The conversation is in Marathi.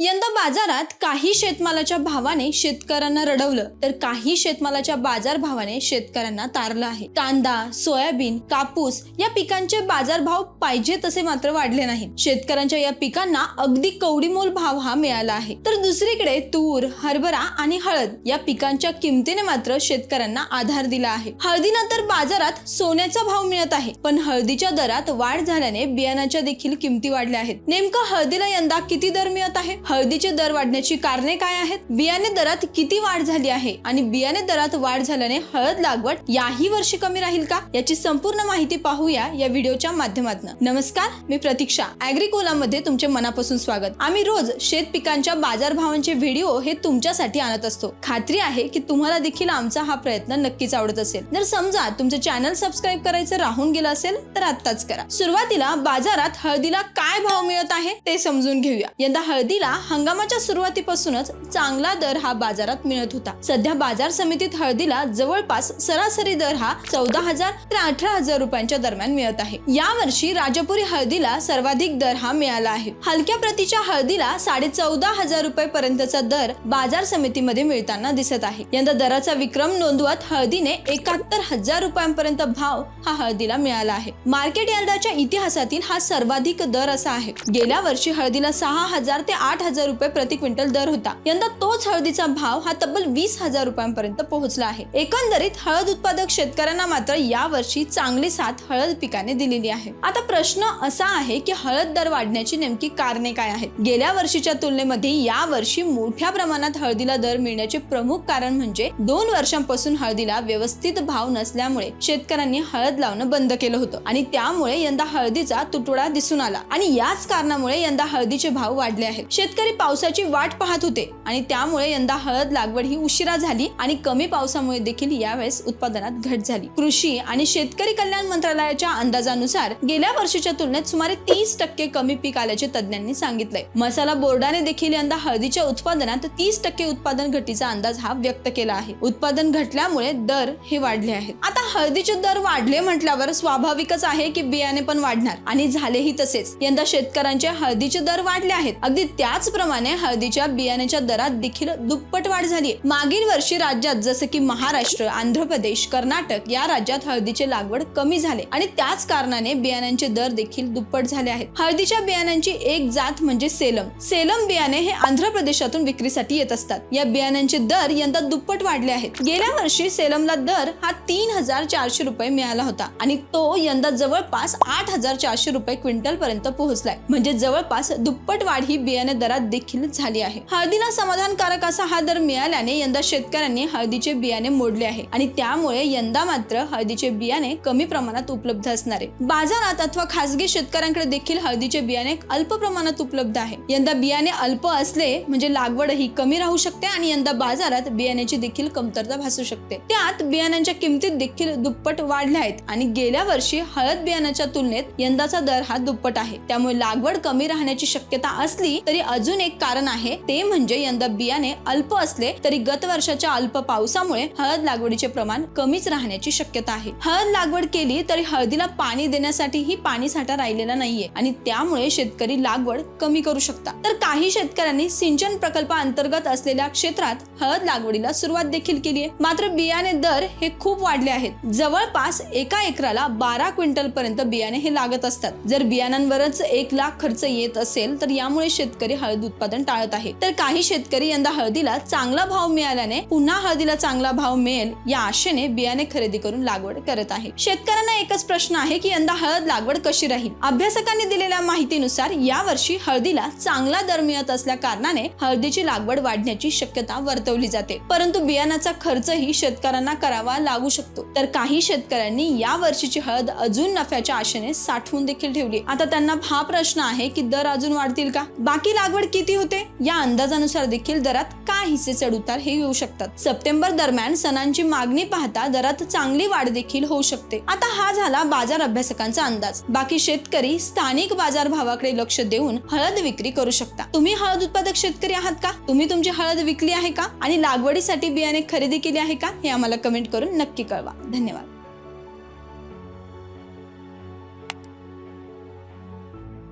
यंदा बाजारात काही शेतमालाच्या भावाने शेतकऱ्यांना रडवलं तर काही शेतमालाच्या बाजार भावाने शेतकऱ्यांना तारलं आहे. कांदा सोयाबीन कापूस या पिकांचे बाजारभाव पाहिजे तसे मात्र वाढले नाहीत. शेतकऱ्यांच्या या पिकांना अगदी कवडीमोल भाव हा मिळाला आहे. तर दुसरीकडे तूर हरभरा आणि हळद या पिकांच्या किमतीने मात्र शेतकऱ्यांना आधार दिला आहे. हळदीला तर बाजारात सोन्याचा भाव मिळत आहे पण हळदीच्या दरात वाढ झाल्याने बियाणाच्या देखील किमती वाढल्या आहेत. नेमकं हळदीला यंदा किती दर मिळत आहे? हळदीचे दर वाढण्याची कारणे काय आहेत? बियाणे दरात किती वाढ झाली आहे? आणि बियाणे दरात वाढ झाल्याने हळद लागवड याही वर्षी कमी राहील का? याची संपूर्ण माहिती पाहूया या व्हिडिओच्या माध्यमातून. नमस्कार मी प्रतीक्षा अॅग्रिकोला मध्ये तुमचे मनापासून स्वागत. आम्ही रोज शेत पिकांच्या बाजारभावांचे व्हिडिओ हे तुमच्यासाठी आणत असतो. खात्री आहे की तुम्हाला देखील आमचा हा प्रयत्न नक्कीच आवडत असेल. जर समजा तुमचं चॅनल सबस्क्राईब करायचं राहून गेलं असेल तर आत्ताच करा. सुरुवातीला बाजारात हळदीला काय भाव मिळत आहे ते समजून घेऊया. यंदा हळदीला हंगामाच्या सुरुवातीपासूनच चांगला दर हा बाजारात मिळत होता. सध्या बाजार समितीत हळदीला जवळपास सरासरी दर हा चौदा हजार ते अठरा हजार रुपयांच्या दरम्यान मिळत आहे. यावर्षी राजापुरी हळदीला सर्वाधिक दर हा मिळाला आहे. हलक्या प्रतीच्या हळदीला साडे चौदा हजार रुपये पर्यंतचा दर बाजार समितीमध्ये मिळताना दिसत आहे. यंदा दराचा विक्रम नोंदवत हळदीने एकाहत्तर हजार रुपयांपर्यंत भाव हा हळदीला मिळाला आहे. मार्केट यार्डाच्या इतिहासातील हा सर्वाधिक दर असा आहे. गेल्या वर्षी हळदीला सहा हजार ते आठ हजार रुपये प्रति क्विंटल दर होता. यंदा तोच हळदीचा भाव हा तब्बल वीस हजार रुपयांपर्यंत पोहोचला आहे. एकंदरीत हळद उत्पादक शेतकऱ्यांना मात्र या वर्षी चांगली साथ हळद पिकाने दिलेली आहे. आता प्रश्न असा आहे की हळद दर वाढण्याची नेमकी कारणे काय आहेत? गेल्या वर्षीच्या तुलनेमध्ये या वर्षी मोठ्या प्रमाणात हळदीला दर मिळण्याचे प्रमुख कारण म्हणजे दोन वर्षांपासून हळदीला व्यवस्थित भाव नसल्यामुळे शेतकऱ्यांनी हळद लावणं बंद केलं होतं. आणि त्यामुळे यंदा हळदीचा तुटवडा दिसून आला. आणि याच कारणामुळे यंदा हळदीचे भाव वाढले आहेत. शेतकरी शेतकरी पावसाची वाट पाहत होते आणि त्यामुळे यंदा हळद लागवड ही उशिरा झाली आणि कमी पावसामुळे देखील यावेळेस उत्पादनात घट झाली. कृषी आणि शेतकरी कल्याण मंत्रालयाच्या अंदाजानुसार गेल्या वर्षीच्या तुलनेत सुमारे तीस टक्के कमी पीक आल्याचे तज्ज्ञांनी सांगितलंय. मसाला बोर्डाने देखील यंदा हळदीच्या उत्पादनात तीस टक्के उत्पादन घटीचा अंदाज हा व्यक्त केला आहे. उत्पादन घटल्यामुळे दर हे वाढले आहेत. आता हळदीचे दर वाढले म्हटल्यावर स्वाभाविकच आहे की बियाणे पण वाढणार आणि झालेही तसेच. यंदा शेतकऱ्यांचे हळदीचे दर वाढले आहेत. अगदी त्याच त्याचप्रमाणे हळदीच्या बियाण्याच्या दरात देखील दुप्पट वाढ झाली मागील वर्षी राज्यात जसं की महाराष्ट्र आंध्र प्रदेश कर्नाटक या राज्यात हळदीचे लागवड कमी झाले आणि त्याच कारणाने बियाण्यांचे दर देखील दुप्पट झाले आहेत. हळदीच्या बियाण्यांची एक जात म्हणजे सेलम. सेलम बियाणे हे आंध्र प्रदेशातून विक्रीसाठी येत असतात. या बियाण्यांचे दर यंदा दुप्पट वाढले आहेत. गेल्या वर्षी सेलमला दर हा तीन हजार चारशे रुपये मिळाला होता आणि तो यंदा जवळपास आठ हजार चारशे रुपये क्विंटल पर्यंत पोहोचलाय. म्हणजे जवळपास दुप्पट वाढ ही बियाणे दरात देखील झाली आहे. हळदीला समाधानकारक असा हा दर मिळाल्याने यंदा शेतकऱ्यांनी हळदीचे बियाणे मोडले आहे आणि त्यामुळे यंदा मात्र हळदीचे बियाणे कमी प्रमाणात उपलब्ध असणार आहे. बाजारात अथवा खासगी शेतकऱ्यांकडे देखील हळदीचे बियाणे अल्प प्रमाणात उपलब्ध आहे. यंदा बियाणे अल्प असले म्हणजे लागवड ही कमी राहू शकते आणि यंदा बाजारात बियाण्याची देखील कमतरता भासू शकते. त्यात बियाण्यांच्या किमतीत देखील दुप्पट वाढल्या आहेत आणि गेल्या वर्षी हळद बियाण्याच्या तुलनेत यंदाचा दर हा दुप्पट आहे. त्यामुळे लागवड कमी राहण्याची शक्यता असली तरी अजून एक कारण आहे ते म्हणजे यंदा बियाणे अल्प असले तरी गत वर्षाच्या अल्प पावसामुळे हळद लागवडीचे प्रमाण कमीच राहण्याची शक्यता आहे. हळद लागवड केली तरी हळदीला पाणी देण्यासाठीही पाणी साठा राहिलेला नाहीये आणि त्यामुळे शेतकरी लागवड कमी करू शकतात. तर काही शेतकऱ्यांनी सिंचन प्रकल्प अंतर्गत असलेल्या क्षेत्रात हळद लागवडीला सुरुवात देखील केली आहे. मात्र बियाणे दर हे खूप वाढले आहेत. जवळपास एका एकराला बारा क्विंटल पर्यंत बियाणे हे लागत असतात. जर बियाणांवरच एक लाख खर्च येत असेल तर यामुळे शेतकरी हळद उत्पादन टाळत आहे. तर काही शेतकरी यंदा हळदीला चांगला भाव मिळाल्याने पुन्हा हळदीला चांगला भाव मिळेल या आशेने बियाणे खरेदी करून लागवड करत आहे. शेतकऱ्यांना एकच प्रश्न आहे की यंदा हळद लागवड कशी राहील? अभ्यासकांनी दिलेल्या माहितीनुसार यावर्षी हळदीला चांगला दर मिळत असल्या कारणाने हळदीची लागवड वाढण्याची शक्यता वर्त वर्तवली जाते. परंतु बियाणाचा खर्चही शेतकऱ्यांना करावा लागू शकतो. तर काही शेतकऱ्यांनी या वर्षीची हळद अजून नफ्याच्या आशेने साठवून देखील ठेवली. आता त्यांना हा प्रश्न आहे की दर अजून वाढतील का? बाकी लागवड किती होते? या अंदाजानुसार देखील दरात काहीसे चढ उतार हे येऊ शकतात. सप्टेंबर दरम्यान सणांची मागणी पाहता दरात चांगली वाढ देखील होऊ शकते. आता हा झाला बाजार अभ्यासकांचा अंदाज. बाकी शेतकरी स्थानिक बाजार भावाकडे लक्ष देऊन हळद विक्री करू शकता. तुम्ही हळद उत्पादक शेतकरी आहात का? तुम्ही तुमची हळद विकली आहे का? आणि लागवडीसाठी बियाणे खरेदी केली आहे का हे आम्हाला कमेंट करून नक्की कळवा. धन्यवाद.